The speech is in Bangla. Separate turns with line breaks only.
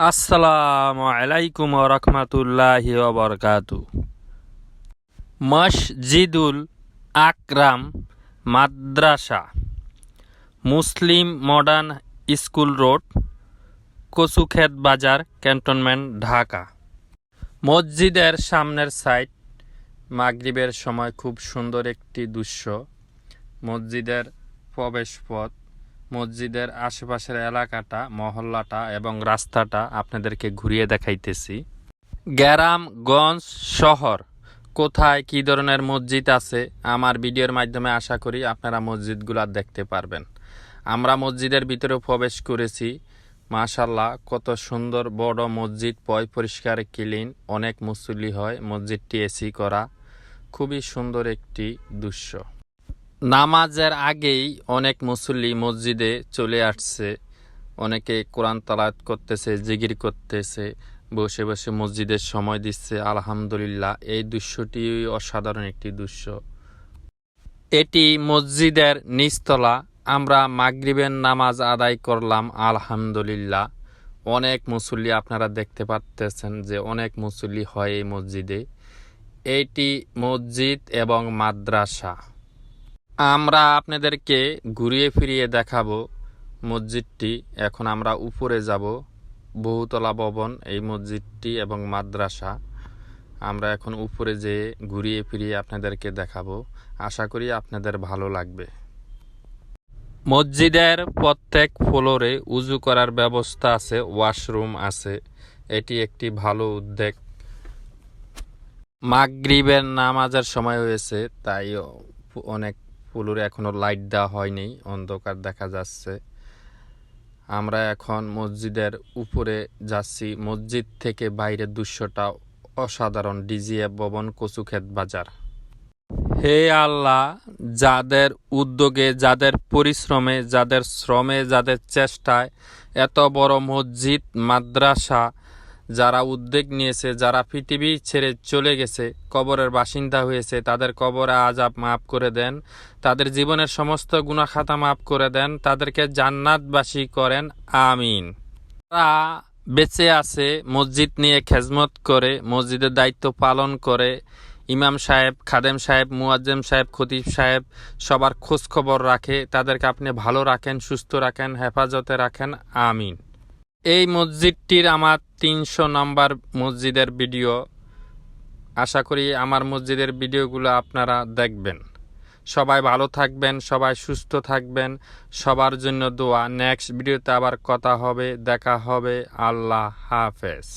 আসসালামু আলাইকুম রহমতুল্লাহি বরকাতু। মসজিদুল আকরাম মাদ্রাসা, Muslim modern school road, Kachukhet বাজার, ক্যান্টনমেন্ট, ঢাকা। মসজিদের সামনের সাইড মাগরিবের সময় খুব সুন্দর একটি দৃশ্য। মসজিদের প্রবেশ পথ মসজিদের আশেপাশের এলাকাটা, মহল্লাটা এবং রাস্তাটা আপনাদেরকে ঘুরিয়ে দেখাইতেছি। গ্রামগঞ্জ শহর, কোথায় কি ধরনের মসজিদ আছে, আমার ভিডিওর মাধ্যমে আশা করি আপনারা মসজিদগুলা দেখতে পারবেন। আমরা মসজিদের ভিতরে প্রবেশ করেছি। মাশাল্লাহ কত সুন্দর বড় মসজিদ, পয় পরিষ্কার, ক্লিন, অনেক মুসল্লি হয় মসজিদটি এসি করা। খুবই সুন্দর একটি দৃশ্য। নামাজের আগেই অনেক মুসল্লি মসজিদে চলে আসছে। অনেকে কোরআন তালাত করতেছে জিগির করতেছে, বসে বসে মসজিদের সময় দিচ্ছে। আলহামদুলিল্লাহ, এই দৃশ্যটি অসাধারণ একটি দৃশ্য। এটি মসজিদের নিচতলা। আমরা মাগরিবের নামাজ আদায় করলাম, আলহামদুলিল্লাহ। অনেক মুসল্লি আপনারা দেখতে পাচ্তেছেন যে অনেক মুসল্লি হয় এই মসজিদে। এটি মসজিদ এবং মাদ্রাসা। আমরা আপনাদেরকে ঘুরিয়ে ফিরিয়ে দেখাবো মসজিদটি। এখন আমরা উপরে যাব, বহুতলা ভবন, এই মসজিদটি এবং মাদ্রাসা। আমরা এখন উপরে যেয়ে ঘুরিয়ে ফিরিয়ে আপনাদেরকে দেখাবো। আশা করি আপনাদের ভালো লাগবে। মসজিদের প্রত্যেক ফ্লোরে উজু করার ব্যবস্থা আছে, ওয়াশরুম আছে। এটি একটি ভালো উদ্যোগ। মাগরিবের নামাজের সময় হয়েছে, তাই অনেক ফুলুরে এখনও লাইট দেওয়া হয়নি, অন্ধকার দেখা যাচ্ছে। আমরা এখন মসজিদের উপরে যাচ্ছি। মসজিদ থেকে বাইরের দৃশ্যটা অসাধারণ ডিজিএফ ভবন, কচুক্ষেত বাজার। হে আল্লাহ, যাদের উদ্যোগে, যাদের পরিশ্রমে, যাদের শ্রমে, যাদের চেষ্টায় এত বড় মসজিদ, মাদ্রাসা যারা উদ্যোগ নিয়েছে, যারা পৃথিবী ছেড়ে চলে গেছে, কবরের বাসিন্দা হয়েছে, তাদের কবরে আজাব মাফ করে দেন, তাদের জীবনের সমস্ত গুণাখাতা মাফ করে দেন, তাদেরকে জান্নাতবাসী করেন, আমিন। তারা বেঁচে আছে, মসজিদ নিয়ে খেজমত করে, মসজিদের দায়িত্ব পালন করে, ইমাম সাহেব, খাদেম সাহেব, মুয়াজ্জেম সাহেব, খতিব সাহেব সবার খোঁজ খবর রাখে, তাদেরকে আপনি ভালো রাখেন, সুস্থ রাখেন, হেফাজতে রাখেন, আমিন। এই মসজিদটির আমার তিনশো নম্বর মসজিদের ভিডিও। আশা করি আমার মসজিদের ভিডিওগুলো আপনারা দেখবেন। সবাই ভালো থাকবেন, সবাই সুস্থ থাকবেন। সবার জন্য দোয়া। নেক্সট ভিডিওতে আবার কথা হবে, দেখা হবে। আল্লাহ হাফেজ।